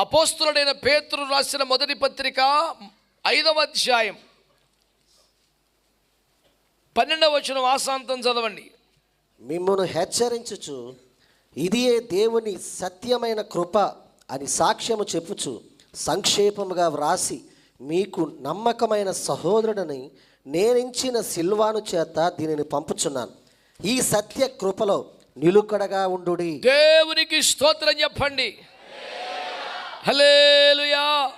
అపోస్తులుడైన పేతురు రాసిన మొదటి పత్రిక ఐదవ అధ్యాయం. పన్నెండవ వచ్చిన వాసాంతం చదవండి. మిమ్మును హెచ్చరించుచు ఇదియే దేవుని సత్యమైన కృప అని సాక్ష్యము చెప్పుచు సంక్షేపముగా వ్రాసి మీకు నమ్మకమైన సహోదరుడని నేనించిన సిల్వాను చేత దీనిని పంపుచున్నాను. ఈ సత్య కృపలో నిలుకడగా ఉండుడి. దేవునికి స్తోత్రం చెప్పండి. హలేలుయా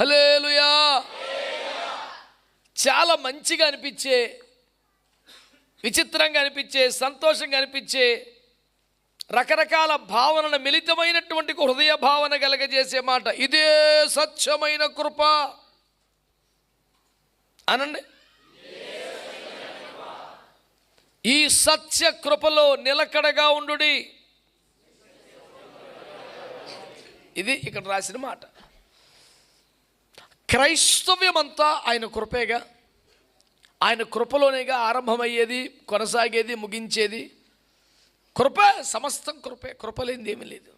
హలేలుయా చాలా మంచిగా అనిపించే విచిత్రంగా అనిపించే సంతోషంగా అనిపించే రకరకాల భావనను మిళితమైనటువంటి హృదయ భావన కలగజేసే మాట. ఇదే సత్యమైన కృప. అనండి. ఈ సత్య కృపలో నిలకడగా ఉండుడి. ఇది ఇక్కడ రాసిన మాట. క్రైస్తవ్యమంతా ఆయన కృపేగా ఆయన కృపలోనేగా ఆరంభమయ్యేది కొనసాగేది ముగించేది. కృప సమస్తం కృపే కృప లేనిది ఏమీ లేదు.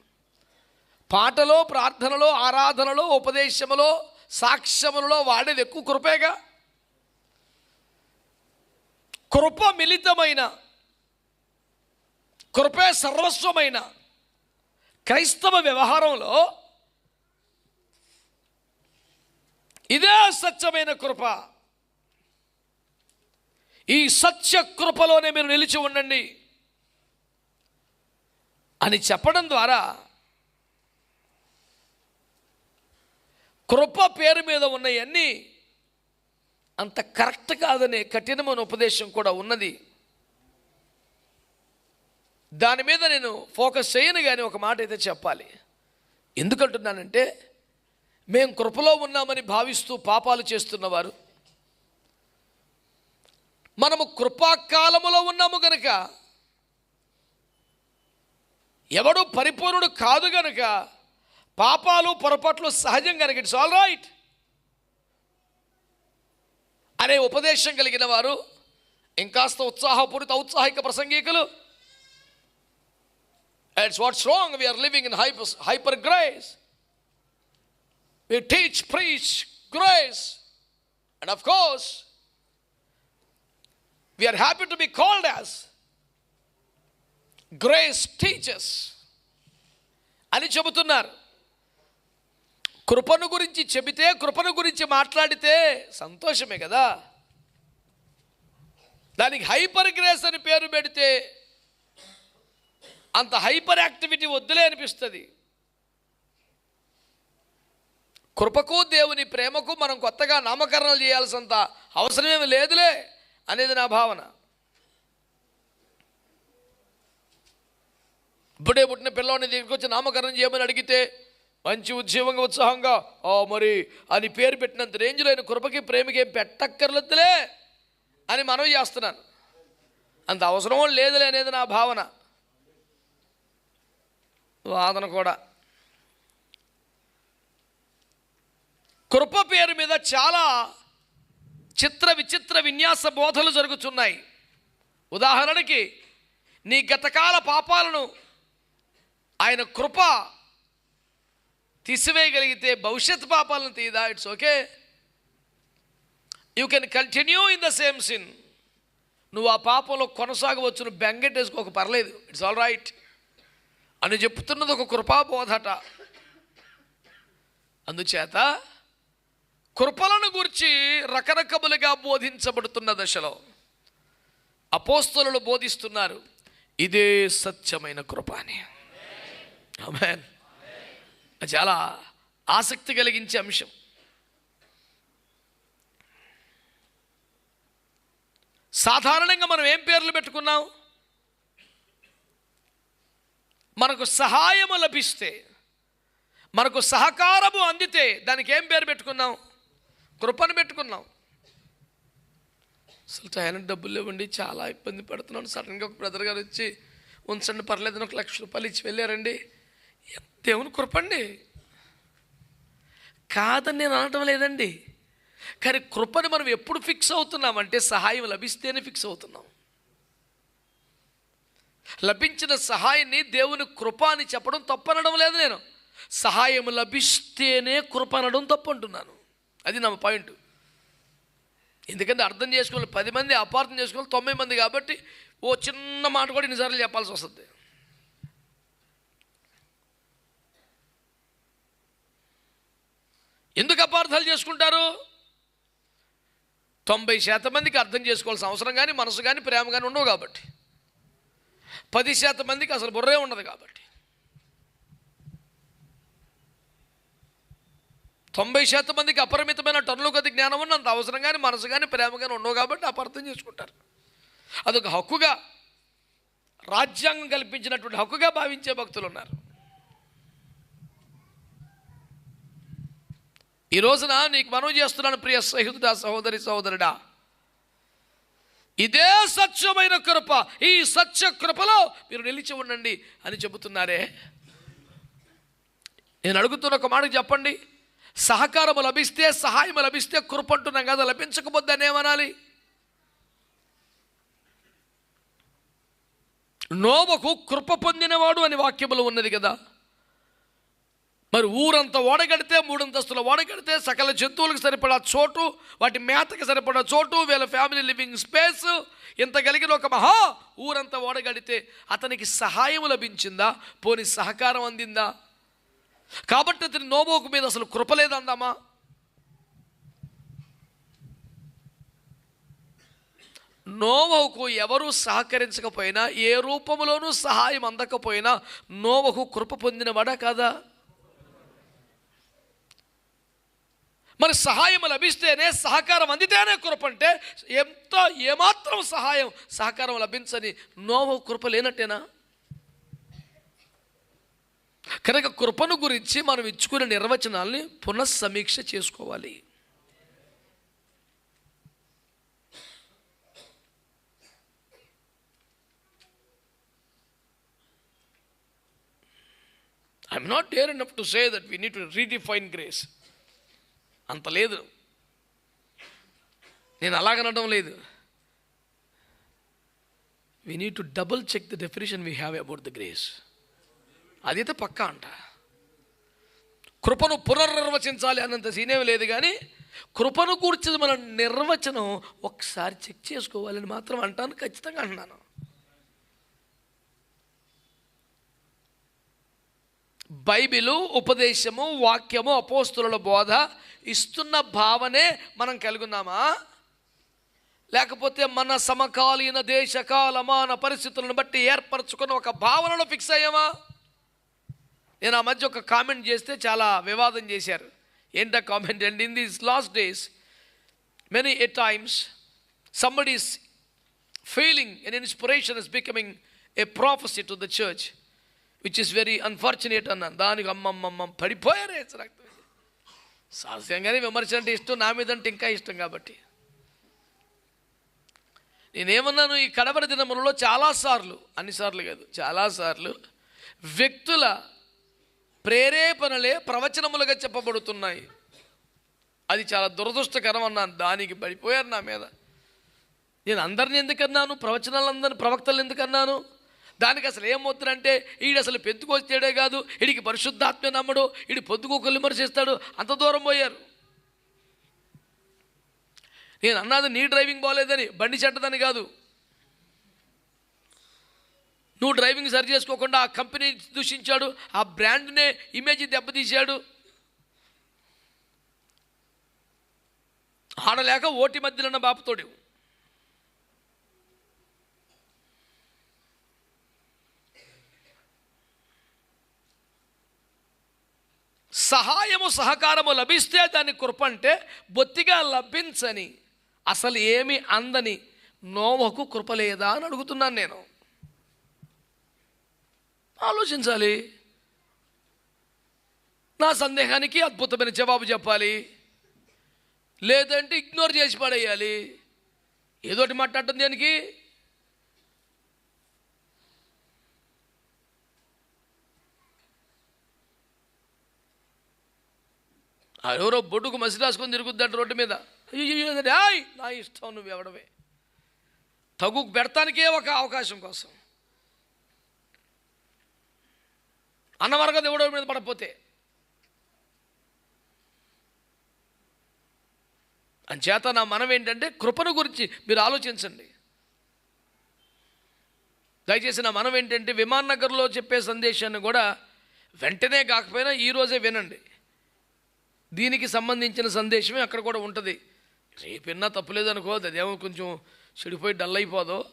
పాటలో ప్రార్థనలో ఆరాధనలో ఉపదేశములో సాక్ష్యములలో వాడేది ఎక్కువ కృపేగా. కృప మిళితమైన కృపే సర్వస్వమైన క్రైస్తవ వ్యవహారంలో ఇదే సత్యమైన కృప. ఈ సత్య కృపలోనే మీరు నిలిచి ఉండండి అని చెప్పడం ద్వారా కృప పేరు మీద ఉన్నవన్నీ అంత కరెక్ట్ కాదనే కఠినమైన ఉపదేశం కూడా ఉన్నది. దాని మీద నేను ఫోకస్ చేయను కానీ ఒక మాట అయితే చెప్పాలి. ఎందుకంటున్నానంటే మేము కృపలో ఉన్నామని భావిస్తూ పాపాలు చేస్తున్నవారు. మనము కృపాకాలములో ఉన్నాము గనుక ఎవడు పరిపూర్ణుడు కాదు గనుక పాపాలు పొరపాట్లు సహజం కనుక ఇట్స్ ఆల్ రైట్. అనే ఉపదేశం కలిగిన వారు ఇంకాస్త ఉత్సాహపూరిత ఔత్సాహిక ప్రసంగికులు. It's what's wrong we're living in hyper hyper grace we teach, preach grace. And of course, we are happy to be called as grace teachers. అని చెబుతున్నారు కృపను గురించి చెబితే కృపను గురించి మాట్లాడితే సంతోషమే కదా దానికి హైపర్ గ్రేస్ అని పేరు పెడితే అంత హైపర్ యాక్టివిటీ వద్దులే అనిపిస్తుంది కృపకు దేవుని ప్రేమకు మనం కొత్తగా నామకరణలు చేయాల్సినంత అవసరమేమి లేదులే అనేది నా భావన. ఇప్పుడే పుట్టిన పిల్లవాడిని దగ్గరికి వచ్చి నామకరణం చేయమని అడిగితే మంచి ఉద్యమంగా ఉత్సాహంగా ఓ మరి అని పేరు పెట్టినంత రేంజ్లో ఆయన కృపకి ప్రేమకి ఏం పెట్టక్కర్లేదులే అని మనం చేస్తున్నాను. అంత అవసరం లేదులే అనేది నా భావన. వాదన కూడా. కృప పేరు మీద చాలా చిత్ర విచిత్ర విన్యాస బోధలు జరుగుతున్నాయి. ఉదాహరణకి నీ గతకాల పాపాలను ఆయన కృప తీసివేయగలిగితే భవిష్యత్ పాపాలను తీయదా? It's okay you can continue in the same sin నువ్వు ఆ పాపంలో కొనసాగవచ్చు నువ్వు బెంగెట్టేసుకోక పర్లేదు. ఇట్స్ ఆల్ రైట్ అని చెప్తున్నది ఒక కృపాబోధట. అందుచేత కృపలను గురించి రకరకములుగా బోధించబడుతున్న దశలో అపోస్తలు బోధిస్తున్నారు ఇదే సత్యమైన కృప అని. చాలా ఆసక్తి కలిగించే అంశం. సాధారణంగా మనం ఏం పేర్లు పెట్టుకున్నాం? మనకు సహాయము లభిస్తే మనకు సహకారము అందితే దానికి ఏం పేరు పెట్టుకున్నాం? కృపను పెట్టుకున్నాం. అసలు టైం డబ్బులు ఇవ్వండి చాలా ఇబ్బంది పడుతున్నాను. సడన్గా ఒక బ్రదర్ గారు వచ్చి ఉంచండి పర్లేదని ఒక లక్ష రూపాయలు ఇచ్చి వెళ్ళారండి. దేవుని కృపండి. కాదని నేను అనటం లేదండి. కానీ కృపని మనం ఎప్పుడు ఫిక్స్ అవుతున్నామంటే సహాయం లభిస్తేనే ఫిక్స్ అవుతున్నాం. లభించిన సహాయాన్ని దేవుని కృప అని చెప్పడం తప్పనడం లేదు నేను. సహాయం లభిస్తేనే కృప అనడం తప్పు అంటున్నాను అది నా పాయింట్. ఎందుకంటే అర్థం చేసుకోవాలి పది మంది అపార్థం చేసుకోవాలి తొంభై మంది కాబట్టి ఓ చిన్న మాట కూడా ఇన్నిసార్లు చెప్పాల్సి వస్తుంది. ఎందుకు అపార్థాలు చేసుకుంటారు? తొంభై శాతం మందికి అర్థం చేసుకోవాల్సిన అవసరం కానీ మనసు కానీ ప్రేమ కానీ ఉండవు కాబట్టి. పది శాతం మందికి అసలు బుర్రే ఉండదు కాబట్టి. తొంభై శాతం మందికి అపరిమితమైన టన్నుల కొద్ది జ్ఞానం ఉన్నంత అవసరం కానీ మనసు కానీ ప్రేమ కానీ ఉండవు కాబట్టి అపార్థం చేసుకుంటారు. అదొక హక్కుగా రాజ్యాంగం కల్పించినటువంటి హక్కుగా భావించే భక్తులు ఉన్నారు. ఈ రోజున నీకు మనం చేస్తున్నాను ప్రియ సహితుడా సహోదరి సహోదరుడా. ఇదే సత్యమైన కృప ఈ సత్య కృపలో మీరు నిలిచి ఉండండి అని చెబుతున్నారే. నేను అడుగుతున్న ఒక మాట చెప్పండి. సహకారము లభిస్తే సహాయం లభిస్తే కృపంటున్నాం కదా లభించకపోతే దాన్ని ఏమనాలి? నోవకు కృప పొందినవాడు అని వాక్యములు ఉన్నది కదా. మరి ఊరంతా ఓడగడితే మూడంతస్తుల ఓడగడితే సకల జంతువులకు సరిపడా చోటు వాటి మేతకి సరిపడా చోటు వీళ్ళ ఫ్యామిలీ లివింగ్ స్పేస్ ఇంత కలిగిన ఒక మహా ఊరంతా ఓడగడితే అతనికి సహాయం లభించిందా? పోని సహకారం అందిందా? కాబట్టి అతని నోబోకు మీద అసలు కృప లేదందామా నోవహుకు ఎవరూ సహకరించకపోయినా ఏ రూపంలోనూ సహాయం అందకపోయినా నోవహు కృప పొందినవాడా కాదా? మరి సహాయం లభిస్తేనే సహకారం అందితేనే కృప అంటే ఎంత ఏమాత్రం సహాయం సహకారం లభించని నోవహు కృప లేనట్టేనా? కనుక కృపను గురించి మనం ఇచ్చుకునే నిర్వచనాల్ని పునఃసమీక్ష చేసుకోవాలి. I'm not dare enough to say that we need to redefine grace అంత లేదు. నేను అలాగనడం లేదు. We need to double check the definition we have about the grace అదైతే పక్కా అంట. కృపను పునర్నిర్వచించాలి అన్నంత సీనేం లేదు కానీ కృపను కూర్చి మన నిర్వచనం ఒకసారి చెక్ చేసుకోవాలని మాత్రం అంటాను ఖచ్చితంగా అంటున్నాను. బైబిలు ఉపదేశము వాక్యము అపోస్తుల బోధ ఇస్తున్న భావనే మనం కలుగున్నామా? లేకపోతే మన సమకాలీన దేశకాలమాన పరిస్థితులను బట్టి ఏర్పరచుకున్న ఒక భావనలో ఫిక్స్ అయ్యామా? నేను ఆ మధ్య ఒక కామెంట్ చేస్తే చాలా వివాదం చేశారు. ఏంటా comment and in these last days many a times somebody's feeling an inspiration is becoming a prophecy to the church which is very unfortunate అన్నాను. దానికి అమ్మమ్మమ్మ పడిపోయారే రక్తం సహజంగానే విమర్శ అంటే ఇష్టం నా మీద అంటే ఇంకా ఇష్టం కాబట్టి. నేనేమన్నాను ఈ కడవర దినములలో చాలాసార్లు అన్నిసార్లు కాదు చాలాసార్లు వ్యక్తుల ప్రేరేపణలే ప్రవచనములుగా చెప్పబడుతున్నాయి. అది చాలా దురదృష్టకరం అన్నాను. దానికి పడిపోయారు నా మీద. నేను అందరిని ఎందుకన్నాను ప్రవచనాలందరిని ప్రవక్తలు ఎందుకన్నాను దానికి అసలు ఏం వద్దునంటే ఈడు అసలు పెంతుకొచ్చాడే కాదు ఈడికి పరిశుద్ధాత్మ నమ్మడు ఈడు పొద్దుకోకలు విమర్శిస్తాడు అంత దూరం పోయారు. నేను అన్నది నీ డ్రైవింగ్ బాగోలేదని బండి చెడ్డదని కాదు. నువ్వు డ్రైవింగ్ సరి చేసుకోకుండా ఆ కంపెనీ దూషించాడు ఆ బ్రాండ్నే ఇమేజ్ దెబ్బతీశాడు. ఆడలేక ఓటి మధ్యలో ఉన్న బాపుతోడు సహాయము సహకారము లభిస్తే దాన్ని కృప అంటే బొత్తిగా లభించని అసలు ఏమి అందని నోమకు కృప లేదా అని అడుగుతున్నాను నేను. ఆలోచించాలి. నా సందేహానికి అద్భుతమైన జవాబు చెప్పాలి. లేదంటే ఇగ్నోర్ చేసి పడేయాలి. ఏదోటి మాట్లాడటం దేనికి? ఎవరో బొడ్డుకు మసి రాసుకొని తిరుగుద్దంట రోడ్డు మీద. అయ్యో నా ఇష్టం నువ్వు ఇవ్వడమే తగు పెడతానికే ఒక అవకాశం కోసం. అనవరగ దేవుడు మీద పడపోతే అంచేత నా మనం ఏంటంటే కృపను గురించి మీరు ఆలోచించండి. దయచేసి నా మనం ఏంటంటే విమాన్ నగర్లో చెప్పే సందేశాన్ని కూడా వెంటనే కాకపోయినా ఈరోజే వినండి. దీనికి సంబంధించిన సందేశమే అక్కడ కూడా ఉంటుంది. రేపిన్నా తప్పులేదు అనుకోదు అదేమో కొంచెం చెడిపోయి డల్ అయిపోదు.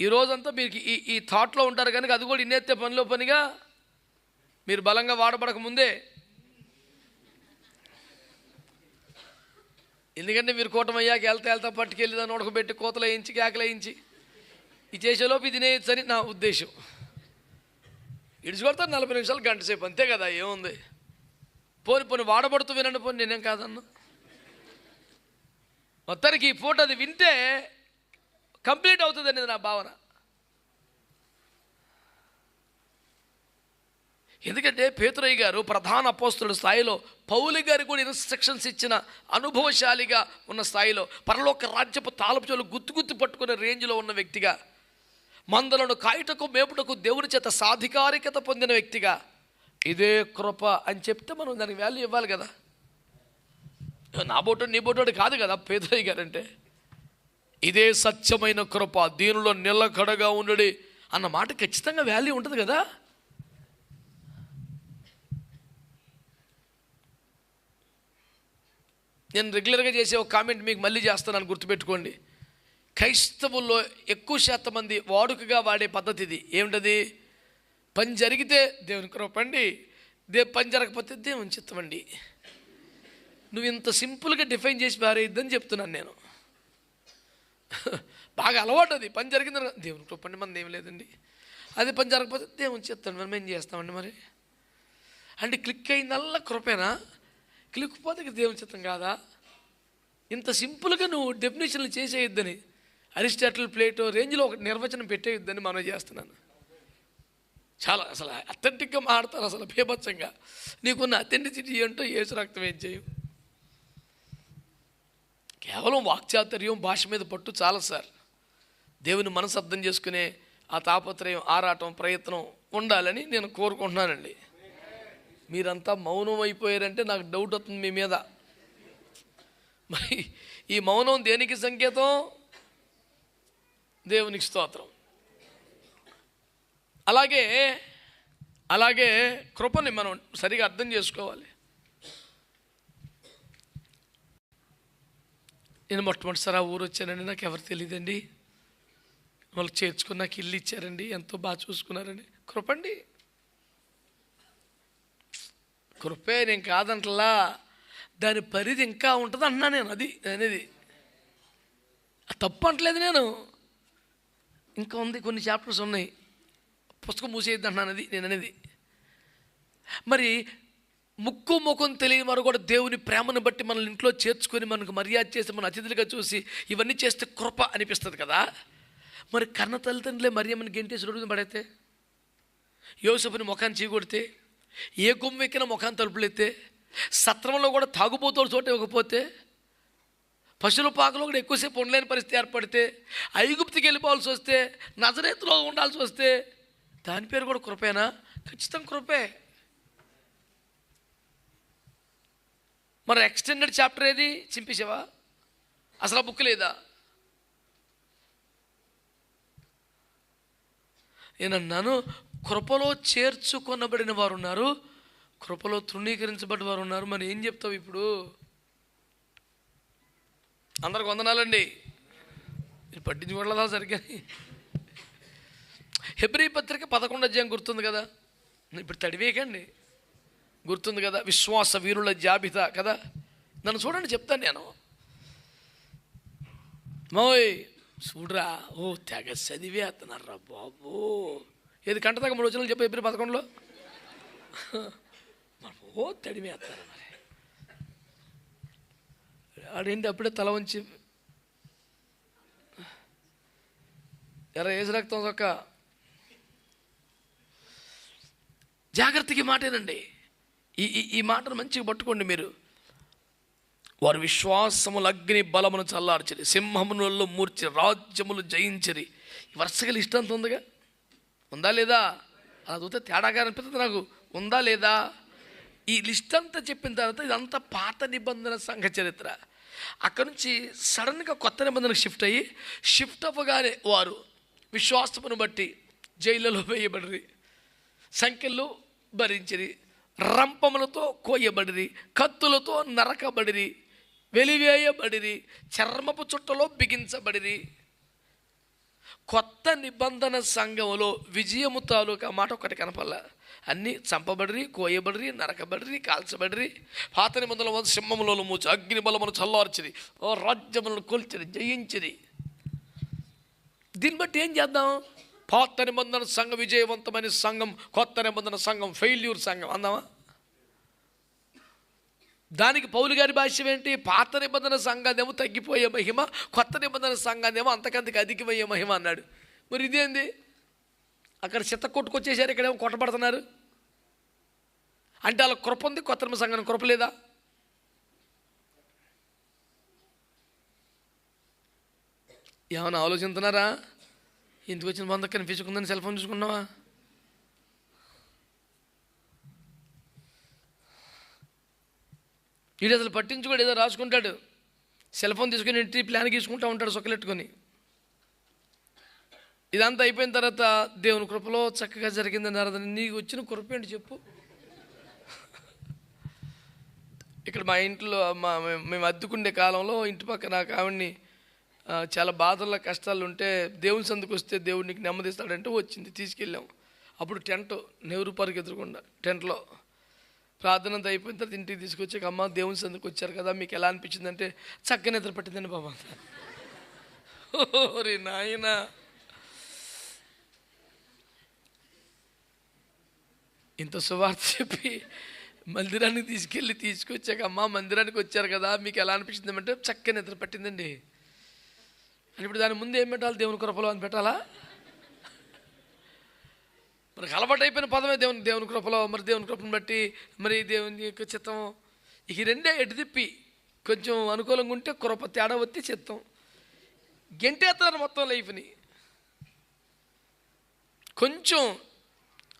ఈరోజంతా మీకు ఈ ఈ థాట్లో ఉంటారు కనుక అది కూడా ఇన్నెత్తే పనిలో పనిగా మీరు బలంగా వాడబడక ముందే. ఎందుకంటే మీరు కూటమయ్యాక వెళ్తా వెళ్తా పట్టుకెళ్ళి దాన్ని ఉడకబెట్టి కోతలు వేయించి కేకలు వేయించి ఈ చేసేలోపు ఇది తినేయచ్చని నా ఉద్దేశం. ఇడిచికొడతారు నలభై నిమిషాలు గంట సేపు అంతే కదా ఏముంది? పోని పోని వాడబడుతూ వినండి పోని నేనేం కాదన్నా. మొత్తానికి ఈ పూట అది వింటే కంప్లీట్ అవుతుంది అనేది నా భావన. ఎందుకంటే పేతురయ్య గారు ప్రధాన అపోస్తుల స్థాయిలో పౌలి గారు కూడా ఇన్స్ట్రక్షన్స్ ఇచ్చిన అనుభవశాలిగా ఉన్న స్థాయిలో పరలోక రాజ్యపు తాళపుచోలు గుత్తు గుత్తు పట్టుకునే రేంజ్లో ఉన్న వ్యక్తిగా మందలను కాయటకు మేపుటకు దేవుని చేత సాధికారికత పొందిన వ్యక్తిగా ఇదే కృప అని చెప్తే మనం దానికి వాల్యూ ఇవ్వాలి కదా. నా బోటు నీ బోటోడు కాదు కదా పేదయ్య గారు అంటే. ఇదే సత్యమైన కృప దీనిలో నిలకడగా ఉండడి అన్న మాట ఖచ్చితంగా వాల్యూ ఉంటుంది కదా. నేను రెగ్యులర్గా చేసే ఒక కామెంట్ మీకు మళ్ళీ చేస్తానని గుర్తుపెట్టుకోండి. క్రైస్తవుల్లో ఎక్కువ శాతం మంది వాడుకగా వాడే పద్ధతి ఇది. ఏమిటది? పని జరిగితే దేవుని కృపండి దే పని జరగకపోతే దేవుని చిత్తమండి నువ్వు ఇంత సింపుల్గా డిఫైన్ చేసి పారేయద్దని చెప్తున్నాను నేను. బాగా అలవాటు అది. పని జరిగింది దేవుని కృపండి మనది ఏం లేదండి. అది పని జరగకపోతే దేవుని చిత్తం మనం ఏం చేస్తామండి మరి? అంటే క్లిక్ అయిందల్లా కృపేనా? కిలికిపోతే దేవుని చిత్తం కాదా? ఇంత సింపుల్గా నువ్వు డెఫినేషన్లు చేసేయొద్దని అరిస్టాటిల్ ప్లేటో రేంజ్లో ఒక నిర్వచనం పెట్టేయొద్దని మనం చేస్తున్నాను. చాలా అసలు అథెంటిక్గా మాడతారు అసలు భీభత్సంగా నీకున్న అథెంటిసిటీ ఏంటో ఏసు రక్తం ఏం చేయు? కేవలం వాక్చాతుర్యం భాష మీద పట్టు చాలా సార్. దేవుని మనసు అర్థం చేసుకునే ఆ తాపత్రయం ఆరాటం ప్రయత్నం ఉండాలని నేను కోరుకుంటున్నానండి. మీరంతా మౌనం అయిపోయారంటే నాకు డౌట్ వస్తుంది మీ మీద. మరి ఈ మౌనం దేనికి సంకేతం? దేవునికి స్తోత్రం. అలాగే అలాగే కృపని మనం సరిగా అర్థం చేసుకోవాలి. నేను మొట్టమొదటిసారి ఆ ఊరు వచ్చానండి నాకు ఎవరు తెలియదండి వాళ్ళు చేర్చుకుని నాకు ఇల్లు ఇచ్చారండి ఎంతో బాగా చూసుకున్నారండి. కృపండి కృపే నేను కాదంటలా. దాని పరిధి ఇంకా ఉంటుంది అన్నా నేను అది అనేది. తప్పు అంటలేదు నేను. ఇంకా ఉంది కొన్ని చాప్టర్స్ ఉన్నాయి. పుస్తకం మూసేయద్దు అన్నాను అది నేను అనేది. మరి ముక్కు ముఖం తెలియని వారు కూడా దేవుని ప్రేమను బట్టి మనల్ని ఇంట్లో చేర్చుకొని మనకు మర్యాద చేసి మన అతిథులుగా చూసి ఇవన్నీ చేస్తే కృప అనిపిస్తుంది కదా. మరి కన్న తల్లిదండ్రులే మరియమ్మని గెంటేసి రోజున పడైతే యోసపుని ముఖాన్ని చీకొడితే? ఏ గుమ్మెక్కిన ముఖాన్ని తలుపులెత్తే సత్రంలో కూడా తాగుబోతుల చోట ఇవ్వకపోతే పశువుల పాకలో కూడా ఎక్కువసేపు ఉండలేని పరిస్థితి ఏర్పడితే ఐగుప్తికి వెళ్ళిపోవాల్సి వస్తే నజరేతులో ఉండాల్సి వస్తే దాని పేరు కూడా కృపేనా? ఖచ్చితంగా కృపే. మరి ఎక్స్టెండెడ్ చాప్టర్ ఏది? చింపేసావా అసలు ఆ బుక్ లేదా? నేను అన్నాను కృపలో చేర్చుకొనబడిన వారు ఉన్నారు కృపలో తృణీకరించబడిన వారు ఉన్నారు మరి ఏం చెప్తావు ఇప్పుడు? అందరికి వందనాలండి. మీరు పట్టించుకోవట్లేదా సరిగ్గా హెబ్రీ పత్రిక పదకొండు అధ్యాయం గుర్తుంది కదా? ఇప్పుడు తడివేయకండి గుర్తుంది కదా? విశ్వాస వీరుల జాబితా కదా? నన్ను చూడండి చెప్తాను నేను. మోయ్ చూడరా? ఓ తెగ చదివే అతనర్రా బాబు? ఏది కంట దాకా మూడు వచ్చిన చెప్పి ఎప్పుడు పదకొండులో? ఓ తడిమే అత్తారు మరి. ఆడేంటి అప్పుడే తల వంచి? ఎర్ర ఏసు రక్తం చొక్క. జాగ్రత్తకి మాటేనండి. ఈ ఈ మాటను మంచిగా పట్టుకోండి మీరు. వారు విశ్వాసముల అగ్ని బలమును చల్లార్చరి. సింహములలో మూర్చి రాజ్యములు జయించరి. ఈ వరుసగా లిస్ట్ ఉందిగా? ఉందా లేదా? అలా చూస్తే తేడాగా అనిపిస్తుంది నాకు. ఉందా లేదా? ఈ లిస్ట్ అంతా చెప్పిన తర్వాత ఇదంతా పాత నిబంధన సంఘ చరిత్ర. అక్కడ నుంచి సడన్గా కొత్త నిబంధనకు షిఫ్ట్ అయ్యి షిఫ్ట్ అవ్వగానే వారు విశ్వాసమును బట్టి జైళ్ళలో వేయబడిరి సంఖ్యలు భరించిరి రంపములతో కోయబడిరి కత్తులతో నరకబడిరి వెలివేయబడిరి చర్మపు చుట్టలో బిగించబడిరి. కొత్త నిబంధన సంఘంలో విజయము తాలూకా మాట ఒకటి కనపల్ల అన్నీ చంపబడిరి కోయబడిరి నరకబడిరి కాల్చబడిరి. పాత నిబంధనల వద్ద సింహములలో మూచి అగ్ని బలమును చల్లార్చిరి ఓ రాజ్యములను కొల్చిరి జయించిరి. దీన్ని బట్టి ఏం చేద్దాం? పాత నిబంధన సంఘం విజయవంతమైన సంఘం కొత్త నిబంధన సంఘం ఫెయిల్యూర్ సంఘం అందామా? దానికి పౌలు గారి భాష్యం ఏంటి? పాత నిబంధన సంఘాన్నేమో తగ్గిపోయే మహిమ కొత్త నిబంధన సంఘాదేమో అంతకంతకు అధికమయ్యే మహిమ అన్నాడు. మరి ఇదేంది? అక్కడ చిత్త కొట్టుకొచ్చేసారు ఇక్కడేమో కొట్టబడుతున్నారు. అంటే అలా కృప ఉంది కొత్త సంఘం సంఘానికి కృప లేదా? ఏమైనా ఆలోచిస్తున్నారా ఇంటికి వచ్చిన బంధం కనిపించుకుందని సెల్ ఫోన్ చూసుకున్నావా? వీడు అసలు పట్టించుకోడు ఏదో రాసుకుంటాడు. సెల్ ఫోన్ తీసుకుని ఇంటి ప్లాన్ గీసుకుంటూ ఉంటాడు సొక్కలెట్టుకొని. ఇదంతా అయిపోయిన తర్వాత దేవుని కృపలో చక్కగా జరిగిందని అర్థం నీకు వచ్చిన కృప ఏంటి చెప్పు. ఇక్కడ మా ఇంట్లో మా మేము- మేము అద్దుకుండే కాలంలో ఇంటి పక్క నాకు ఆవిడ్ని చాలా బాధల్లో కష్టాలు ఉంటే దేవుని సందుకు వస్తే దేవుడు నీకు నెమ్మదిస్తాడంటే వచ్చింది తీసుకెళ్ళాం. అప్పుడు టెంట్ నెహ్రూ పార్క్ ఎదురుకుండా టెంట్లో. ప్రార్థన అంతా అయిపోయిన తర్వాత ఇంటికి తీసుకొచ్చాక అమ్మ దేవుని సందుకు వచ్చారు కదా మీకు ఎలా అనిపించింది అంటే చక్కగా నిద్ర పట్టిందండి బాబా. ఓరి నాయన. ఇంత సువార్త చెప్పి మందిరానికి తీసుకెళ్ళి తీసుకొచ్చాక అమ్మ మందిరానికి వచ్చారు కదా మీకు ఎలా అనిపించింది? అంటే చక్కగా నిద్ర పట్టిందండి. అని ఇప్పుడు దాని ముందు ఏం పెట్టాలి? దేవుని కృపలో అని పెట్టాలా? మనకు అలవాటు అయిపోయిన పదమే దేవుని దేవుని కృపలో మరి దేవుని కృపను బట్టి మరి దేవుని యొక్క చిత్తం. ఇక ఈ రెండే ఎటు తిప్పి కొంచెం అనుకూలంగా ఉంటే కృప తేడా వచ్చి చిత్తం. గెంటేస్తారు మొత్తం లైఫ్ని. కొంచెం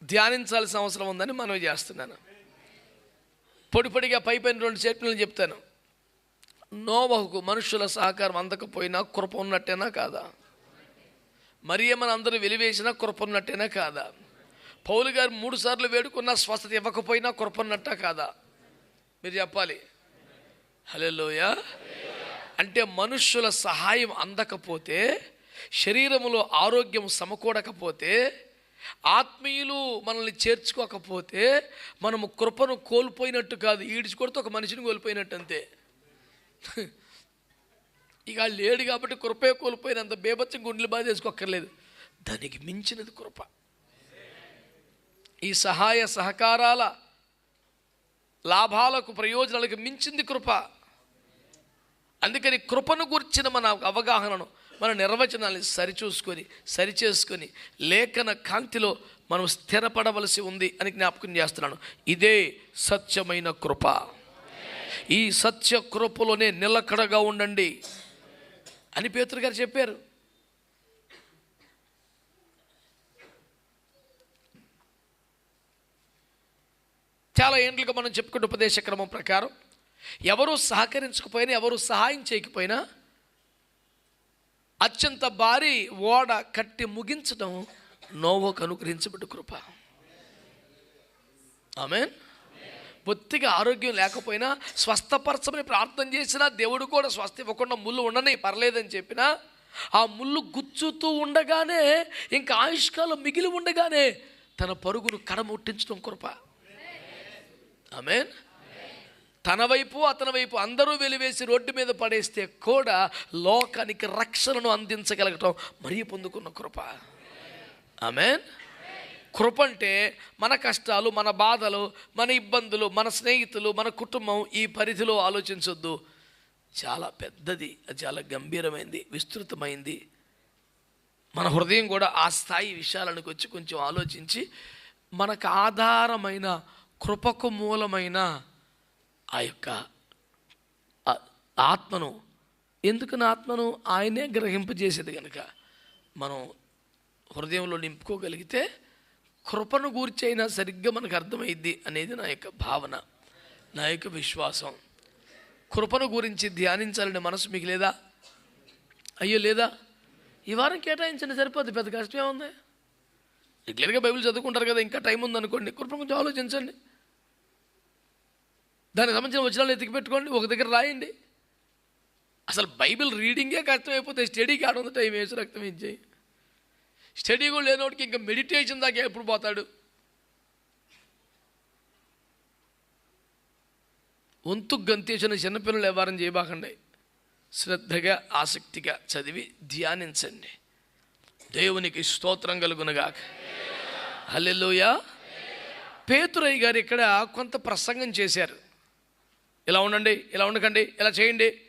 ధ్యానించాల్సిన అవసరం ఉందని మనవి చేస్తున్నాను. పొడి పొడిగా పై పైన రెండు స్టేట్మెంట్లు చెప్తాను. నోవహుకు మనుషుల సహకారం అందకపోయినా కృప ఉన్నట్టేనా కాదా? మరి ఏమని అందరూ వెలివేసినా కృప ఉన్నట్టేనా కాదా? పౌలు గారు మూడు సార్లు వేడుకున్నా స్వస్థత ఇవ్వకపోయినా కృప కాదా? మీరు చెప్పాలి. హలోయ అంటే మనుష్యుల సహాయం అందకపోతే శరీరములో ఆరోగ్యం సమకూడకపోతే ఆత్మీయులు మనల్ని చేర్చుకోకపోతే మనము కృపను కోల్పోయినట్టు కాదు ఈడ్చుకొడితే ఒక మనిషిని కోల్పోయినట్టు అంతే ఇక లేడు కాబట్టి కృపే కోల్పోయినంత బేబచ్చం గుండెలు బాధ చేసుకోక్కర్లేదు దానికి మించినది కృప. ఈ సహాయ సహకారాల లాభాలకు ప్రయోజనాలకు మించింది కృప. అందుకని కృపను గుర్చిన మన అవగాహనను మన నిర్వచనాన్ని సరిచూసుకొని సరిచేసుకొని లేఖన కాంతిలో మనం స్థిరపడవలసి ఉంది అని జ్ఞాపకం చేస్తున్నాను. ఇదే సత్యమైన కృప. ఈ సత్య కృపలోనే నిలకడగా ఉండండి అని పేతురు గారు చెప్పారు. చాలా ఏండ్లుగా మనం చెప్పుకుంటే ఉపదేశ క్రమం ప్రకారం ఎవరు సహకరించకపోయినా ఎవరు సహాయం చేయకపోయినా అత్యంత భారీ ఓడ కట్టి ముగించడం నోవోకు అనుగ్రహించబడ్డ కృప. ఆమెన్. బొత్తిగా ఆరోగ్యం లేకపోయినా స్వస్థపరచమని ప్రార్థన చేసినా దేవుడు కూడా స్వస్థ ఇవ్వకుండా ముళ్ళు ఉండని పర్లేదని చెప్పినా ఆ ముళ్ళు గుచ్చుతూ ఉండగానే ఇంకా ఆయుష్కాలం మిగిలి ఉండగానే తన పరుగును కడముట్టించడం కృప. ఆమెన్ తన వైపు అతని వైపు అందరూ వెలివేసి రోడ్డు మీద పడేస్తే కూడా లోకానికి రక్షణను అందించగలగటం మరీ పొందుకున్న కృప. ఆమెన్ కృప అంటే మన కష్టాలు మన బాధలు మన ఇబ్బందులు మన స్నేహితులు మన కుటుంబం ఈ పరిధిలో ఆలోచించొద్దు. చాలా పెద్దది అది చాలా గంభీరమైంది విస్తృతమైంది. మన హృదయం కూడా ఆ స్థాయి విషయాలకు వచ్చి కొంచెం ఆలోచించి మనకు ఆధారమైన కృపకు మూలమైన ఆ యొక్క ఆత్మను. ఎందుకు నా ఆత్మను? ఆయనే గ్రహింపజేసేది కనుక మనం హృదయంలో నింపుకోగలిగితే కృపను గూర్చైనా సరిగ్గా మనకు అర్థమైద్ది అనేది నా యొక్క భావన నా యొక్క విశ్వాసం. కృపను గురించి ధ్యానించాలని మనసు మీకు లేదా? అయ్యో లేదా? ఈ వారం కేటాయించండి సరిపోద్ది పెద్ద కష్టమే ఉంది రెగ్యులర్గా బైబిల్ చదువుకుంటారు కదా ఇంకా టైం ఉందనుకోండి కృపను కొంచెం ఆలోచించండి. దానికి సంబంధించిన వచనాలు ఎతికి పెట్టుకోండి ఒక దగ్గర రాయండి. అసలు బైబిల్ రీడింగే కష్టమైపోతే స్టడీకి ఆడుంది టైం వేసి రక్తం ఇచ్చాయి స్టడీ కూడా లేనోడికి ఇంకా మెడిటేషన్ దాకా ఎప్పుడు పోతాడు? వంతు గంతేసిన చిన్నపిల్లలు వ్యవహారం చేయబాకండి. శ్రద్ధగా ఆసక్తిగా చదివి ధ్యానించండి. దేవునికి స్తోత్రం కలుగునగాక. హల్లెలూయా. పేతురయ్య గారు ఇక్కడ కొంత ప్రసంగం చేశారు. ఇలా ఉండండి ఇలా ఉండకండి ఇలా చేయండి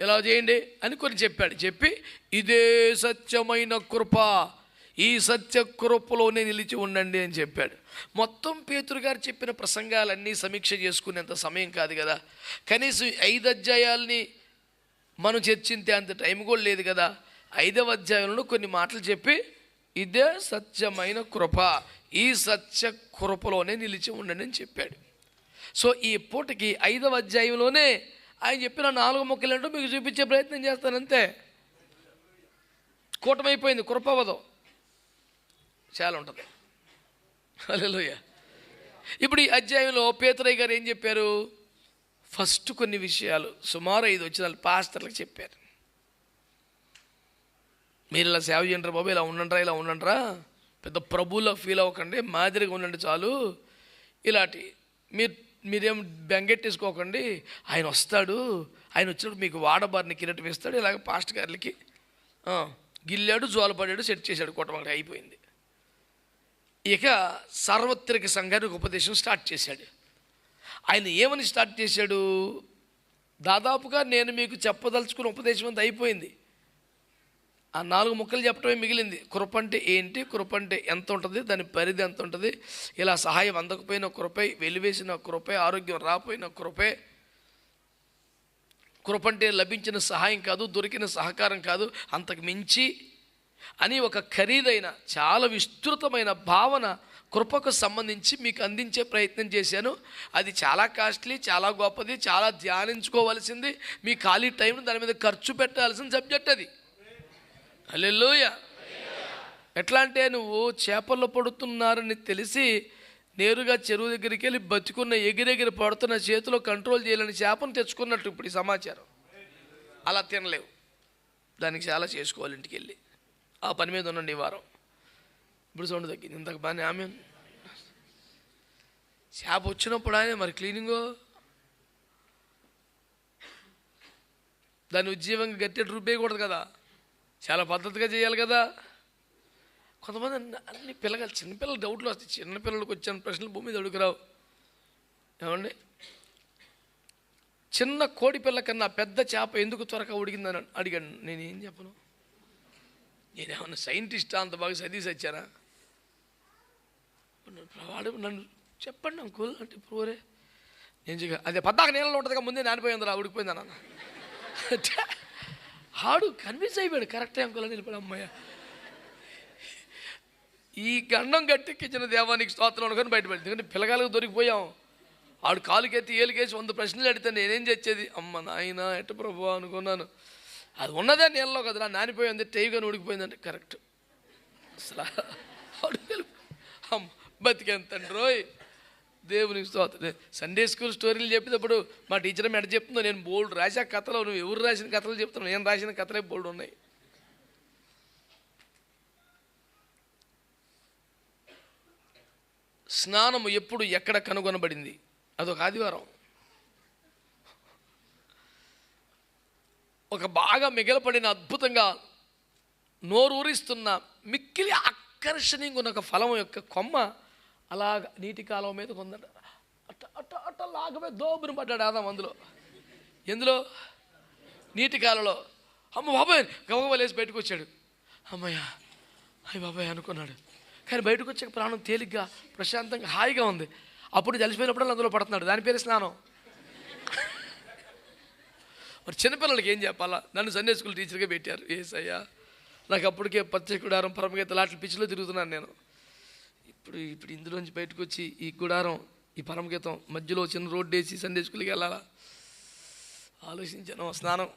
ఇలా చేయండి అని కొన్ని చెప్పాడు. చెప్పి ఇదే సత్యమైన కృప ఈ సత్య కృపలోనే నిలిచి ఉండండి అని చెప్పాడు. మొత్తం పేతురు గారు చెప్పిన ప్రసంగాలన్నీ సమీక్ష చేసుకునేంత సమయం కాదు కదా. కనీసం ఐదు అధ్యాయాల్ని మనం చర్చించే అంత టైం కూడా లేదు కదా. ఐదవ అధ్యాయంలో కొన్ని మాటలు చెప్పి ఇదే సత్యమైన కృప ఈ సత్య కృపలోనే నిలిచి ఉండండి అని చెప్పాడు. సో ఈ పూటకి ఐదవ అధ్యాయంలోనే ఆయన చెప్పిన నాలుగు మొక్కలు మీకు చూపించే ప్రయత్నం చేస్తానంతే కూటమైపోయింది కృపవదం చాలా ఉంటుంది. అలెలుయ ఇప్పుడు ఈ అధ్యాయంలో పేతురయ్య గారు ఏం చెప్పారు? ఫస్ట్ కొన్ని విషయాలు సుమారు ఐదు వచ్చిన పాస్టర్లకు చెప్పారు. మీరు ఇలా సేవ చేయండి బాబు ఇలా ఉండండిరా ఇలా ఉండండిరా. పెద్ద ప్రభువులో ఫీల్ అవ్వకండి మాదిరిగా ఉండండి చాలు. ఇలాంటి మీరు మీరేం బెంగెట్టేసుకోకండి. ఆయన వస్తాడు. ఆయన వచ్చినప్పుడు మీకు వాడబారిని కిరటం ఇస్తాడు ఇలాగ పాస్ట్ గారికి గిల్లాడు జోలపడాడు సెట్ చేశాడు. కూటమి అయిపోయింది. ఇక సార్వత్రిక సంఘానికి ఉపదేశం స్టార్ట్ చేశాడు. ఆయన ఏమని స్టార్ట్ చేశాడు? దాదాపుగా నేను మీకు చెప్పదలుచుకున్న ఉపదేశం అంతా అయిపోయింది. ఆ నాలుగు ముక్కలు చెప్పడమే మిగిలింది. కృప అంటే ఏంటి? కృప అంటే ఎంత ఉంటుంది? దాని పరిధి ఎంత ఉంటుంది? ఇలా సహాయం అందకపోయిన కృపై వెలివేసిన కృపే ఆరోగ్యం రాపోయిన కృపే కృప అంటే లభించిన సహాయం కాదు దొరికిన సహకారం కాదు అంతకు మించి అని ఒక ఖరీదైన చాలా విస్తృతమైన భావన కృపకు సంబంధించి మీకు అందించే ప్రయత్నం చేశాను. అది చాలా కాస్ట్లీ చాలా గొప్పది చాలా ధ్యానించుకోవాల్సింది. మీ ఖాళీ టైంను దాని మీద ఖర్చు పెట్టాల్సిన సబ్జెక్ట్ అది. అల్లెలోయ ఎట్లా అంటే నువ్వు చేపల్లో పడుతున్నారని తెలిసి నేరుగా చెరువు దగ్గరికి వెళ్ళి బతుకున్న ఎగిరెగిరి పడుతున్న చేతిలో కంట్రోల్ చేయలేని చేపను తెచ్చుకున్నట్టు ఇప్పుడు ఈ సమాచారం. అలా తినలేవు. దానికి చాలా చేసుకోవాలి ఇంటికి వెళ్ళి. ఆ పని మీద ఉండండి ఈ వారం. ఇప్పుడు సౌండ్ తగ్గింది. ఇంతకు బాగానే ఆమె చేప వచ్చినప్పుడు ఆయన మరి క్లీనింగు. దాన్ని ఉజ్జీవంగా గట్టి రుబ్బేయకూడదు కదా. చాలా పద్ధతిగా చేయాలి కదా. కొంతమంది అన్ని- పిల్లగా పిల్లగాలు చిన్నపిల్లలు డౌట్లు వస్తాయి. చిన్నపిల్లలకు వచ్చిన ప్రశ్నలు భూమి మీద అడుగురావు. ఏమండి? చిన్న కోడి పిల్ల కన్నా పెద్ద చేప ఎందుకు త్వరగా ఉడిగిందని అడిగాను. నేను ఏం చెప్పను? నేనేమన్నా సైంటిస్ట్? అంత బాగా చదివి వచ్చానా వాడు నన్ను చెప్పండి అంకుల్ అంటే ఇప్పుడు నేను అదే పద్దాక నీళ్ళలో ఉంటుందిగా ముందే నానిపోయింది రా ఉడికిపోయింది అన్న ఆడు కన్విన్స్ అయిపోయాడు కరెక్టే అంకుల్ అని వెళ్ళిపోయాడు అమ్మాయ. ఈ గండం గట్టెక్కించిన దేవానికి స్తోత్రం అనుకొని బయటపడింది. ఎందుకంటే పిల్లగాలకు దొరికిపోయాం. ఆడు కాలుకెత్తి ఏలుకేసి వంద ప్రశ్నలు అడిగితే నేనేం చేసేది? అమ్మ నాయన ఎట్ట ప్రభు అనుకున్నాను. అది ఉన్నదే నీళ్ళలో కదరా నానిపోయింది టైగా ఉడికిపోయిందంటే కరెక్ట్. అసలు ఆడు అమ్మ బతికేంత రోయ్ దేవునికి స్తోత్రం. సండే స్కూల్ స్టోరీలు చెప్పేటప్పుడు మా టీచర్ మెడ చెప్తుందో నేను బోల్డ్ రాసే కథలు నువ్వు ఎవరు రాసిన కథలు చెప్తున్నావు? నేను రాసిన కథలే బోల్డ్ ఉన్నాయి. స్నానము ఎప్పుడు ఎక్కడ కనుగొనబడింది? అదొక ఆదివారం. ఒక బాగా మిగలపడిన అద్భుతంగా నోరూరిస్తున్న మిక్కిలి ఆకర్షణీయంగా ఉన్న ఒక ఫలం యొక్క కొమ్మ అలాగ నీటి కాలం మీద కొందట అట్ట అట్ట అట్ట లాగమే దోబుని పడ్డాడు ఆదాం అందులో. ఎందులో? నీటి కాలంలో అమ్మ బాబాయ్ గబగబా బయటకు వచ్చాడు. అమ్మయ్య అయ్య బాబాయ్ అనుకున్నాడు. కానీ బయటకు వచ్చాక ప్రాణం తేలిగ్గా ప్రశాంతంగా హాయిగా ఉంది. అప్పుడు తెలిసిపోయినప్పుడు అందులో పడుతున్నాడు. దాని పేరు స్నానం. మరి చిన్నపిల్లలకి ఏం చెప్పాలా? నన్ను సండే స్కూల్ టీచర్గా పెట్టారు. ఏసయ్యా నాకు అప్పటికే పచ్చ గుడారం పరమగీత లాంటి పిచ్చిలో తిరుగుతున్నాను నేను. ఇప్పుడు ఇప్పుడు ఇందులోంచి బయటకు వచ్చి ఈ గుడారం ఈ పరమగీతం మధ్యలో చిన్న రోడ్డు వేసి సండే స్కూల్కి వెళ్ళాలా? ఆలోచించాను స్నానం.